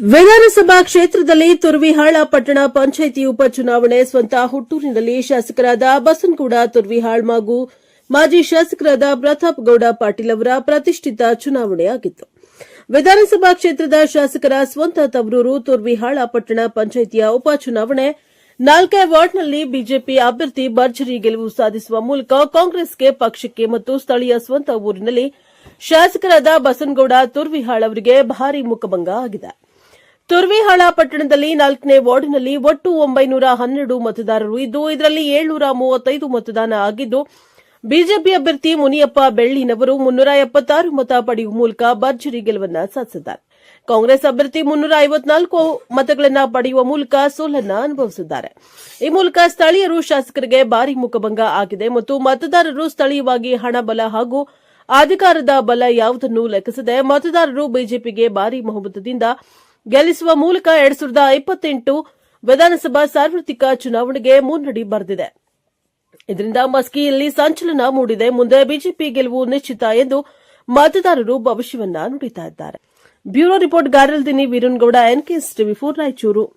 ವಿಧಾನಸಭಾ ಕ್ಷೇತ್ರದಲ್ಲಿ ತುರ್ವಿಹಾಳ ಪಟ್ಟಣ ಪಂಚಾಯಿತಿ ಉಪಚುನಾವಣೆ ಸ್ವಂತ ಹುಟ್ಟೂರಿನಲ್ಲಿ ಶಾಸಕರಾದ ಬಸನಗೌಡ, ತುರ್ವಿಹಾಳ್ ಹಾಗೂ ಮಾಜಿ ಶಾಸಕರಾದ ಪ್ರತಾಪ್ ಗೌಡ ಪಾಟೀಲ್ ಅವರ ಪ್ರತಿಷ್ಠಿತ ಚುನಾವಣೆಯಾಗಿತ್ತು ವಿಧಾನಸಭಾ ಕ್ಷೇತ್ರದ ಶಾಸಕರ ಸ್ವಂತ ತವರೂರು, ತುರ್ವಿಹಾಳ ಪಟ್ಟಣ ಪಂಚಾಯಿತಿಯ ಉಪಚುನಾವಣೆ ನಾಲ್ಕೇ ವಾರ್ಡ್ನಲ್ಲಿ ಬಿಜೆಪಿ ಅಭ್ಯರ್ಥಿ ಭರ್ಜರಿ ಗೆಲುವು ಸಾಧಿಸುವ ಮೂಲಕ ಕಾಂಗ್ರೆಸ್ಗೆ ಪಕ್ಷಕ್ಕೆ ಮತ್ತು ಸ್ಥಳೀಯ ಸ್ವಂತ ಊರಿನಲ್ಲಿ ಶಾಸಕರಾದ ಬಸನಗೌಡ, ತುರ್ವಿಹಾಳ್ ಅವರಿಗೆ ಭಾರೀ ಮುಖಭಂಗ ಆಗಿದೆ. ತುರ್ವಿಹಾಳ ಪಟ್ಟಣದಲ್ಲಿ ನಾಲ್ಕನೇ ವಾರ್ಡ್ನಲ್ಲಿ ಒಟ್ಟು ಒಂಬೈನೂರ ಹನ್ನೆರಡು ಮತದಾರರು ಇದ್ದು, ಇದರಲ್ಲಿ ಏಳ್ನೂರ ಮೂವತ್ತೈದು ಮತದಾನ ಆಗಿದ್ದು, ಬಿಜೆಪಿ ಅಭ್ಯರ್ಥಿ ಮುನಿಯಪ್ಪ ಬೆಳ್ಳಿನವರು ಮುನ್ನೂರ ಎಪ್ಪತ್ತಾರು ಮತ ಪಡೆಯುವ ಮೂಲಕ ಭರ್ಜರಿ ಗೆಲುವನ್ನು ಸಾಧಿಸಿದ್ದಾರೆ. ಕಾಂಗ್ರೆಸ್ ಅಭ್ಯರ್ಥಿ ಮುನ್ನೂರ ಐವತ್ನಾಲ್ಕು ಮತಗಳನ್ನು ಪಡೆಯುವ ಮೂಲಕ ಸೋಲನ್ನ ಅನುಭವಿಸಿದ್ದಾರೆ. ಈ ಮೂಲಕ ಸ್ಥಳೀಯರು ಶಾಸಕರಿಗೆ ಭಾರಿ ಮುಖಭಂಗ ಆಗಿದೆ ಮತ್ತು ಮತದಾರರು ಸ್ಥಳೀಯವಾಗಿ ಹಣ ಬಲ ಹಾಗೂ ಅಧಿಕಾರದ ಬಲ ಯಾವುದನ್ನು ಲೆಕ್ಕಿಸದೆ ಮತದಾರರು ಬಿಜೆಪಿಗೆ ಭಾರಿ ಬಹುಮತದಿಂದ ಗೆಲ್ಲಿಸುವ ಮೂಲಕ ಎರಡ್ ಸಾವಿರದ ಇಪ್ಪತ್ತೆಂಟು ವಿಧಾನಸಭಾ ಸಾರ್ವತ್ರಿಕ ಚುನಾವಣೆಗೆ ಮುನ್ನಡಿ ಬರೆದಿದೆ. ಇದರಿಂದ ಮಸ್ಕಿಯಲ್ಲಿ ಸಂಚಲನ ಮೂಡಿದೆ. ಮುಂದೆ ಬಿಜೆಪಿ ಗೆಲುವು ನಿಶ್ಚಿತ ಎಂದು ಮತದಾರರು ಭವಿಷ್ಯವನ್ನ ನುಡಿತಾ ಇದ್ದಾರೆ. Bureau report Garaldinni Veerangouda, NKS TV four Raichur